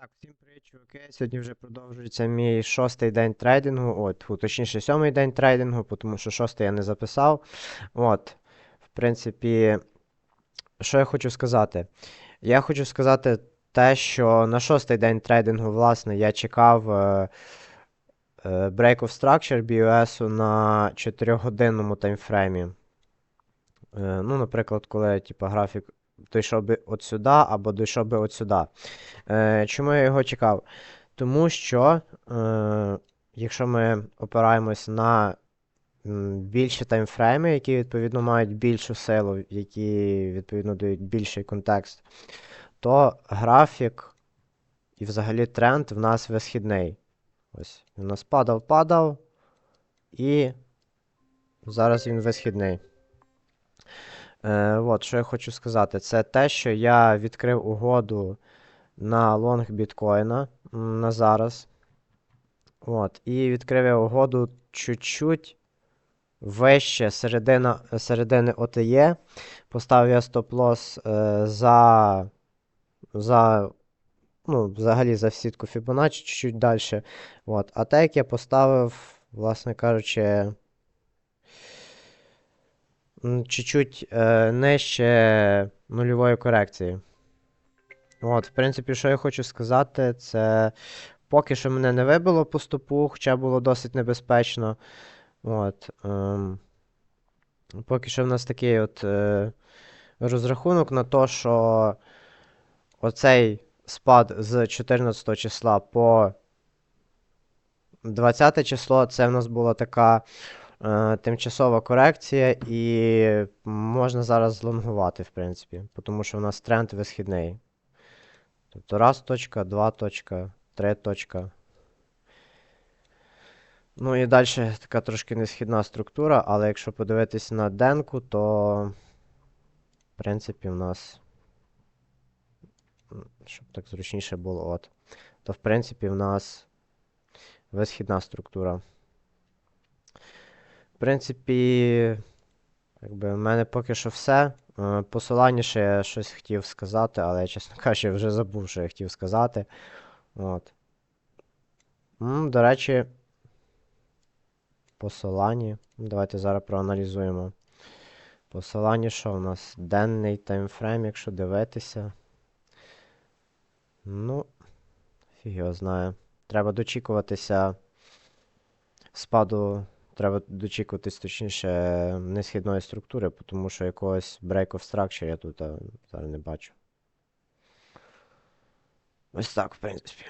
Так, всім привіт, чуваки. Сьогодні вже продовжується мій шостий день трейдингу. От, точніше, сьомий день трейдингу, тому що шостий я не записав. От, в принципі, що я хочу сказати? Я хочу сказати те, що на шостий день трейдингу, власне, я чекав е, е, Break of Structure BOS на 4-годинному таймфреймі. Е, ну, наприклад, коли типу, графік дійшов би от сюди або дійшов би от сюди. Е, чому я його чекав? Тому що, е, якщо ми опираємось на більші таймфрейми, які відповідно мають більшу силу, які відповідно дають більший контекст, то графік і взагалі тренд в нас висхідний. Ось, він у нас падав, падав, і зараз він висхідний. Е, от, що я хочу сказати, це те, що я відкрив угоду на лонг біткоїна на зараз. От, і відкрив я угоду чуть-чуть вище середина, середини ОТЄ. Поставив я стоп-лосс е, за, за, ну, взагалі за сітку Fibonacci чуть-чуть далі. От, а так я поставив, власне кажучи, чуть-чуть е, нижче нульової корекції. От, в принципі, що я хочу сказати, це поки що мене не вибило по стопу, хоча було досить небезпечно. От, ем, поки що в нас такий от е, розрахунок на те, що оцей спад з 14 числа по 20 число, це в нас була така е, тимчасова корекція, і можна зараз злонгувати, в принципі, тому що в нас тренд висхідний. Тобто раз точка, два точка, три точка. Ну і далі така трошки несхідна структура, але якщо подивитись на денку, то в принципі в нас. Щоб так зручніше було, от. То в принципі в нас висхідна структура. Принципі, якби в мене поки що все. Е, Посилання ще я щось хотів сказати, але чесно кажучи, вже забув, що я хотів сказати. От. До речі, посилання. Давайте зараз проаналізуємо. Посилання, що у нас? Денний таймфрейм, якщо дивитися. Ну, фіг його знає. Треба дочікуватися спаду. Треба дочікуватись, точніше, несхідної структури, тому що якогось break of structure я тут зараз не бачу. Ось так, в принципі.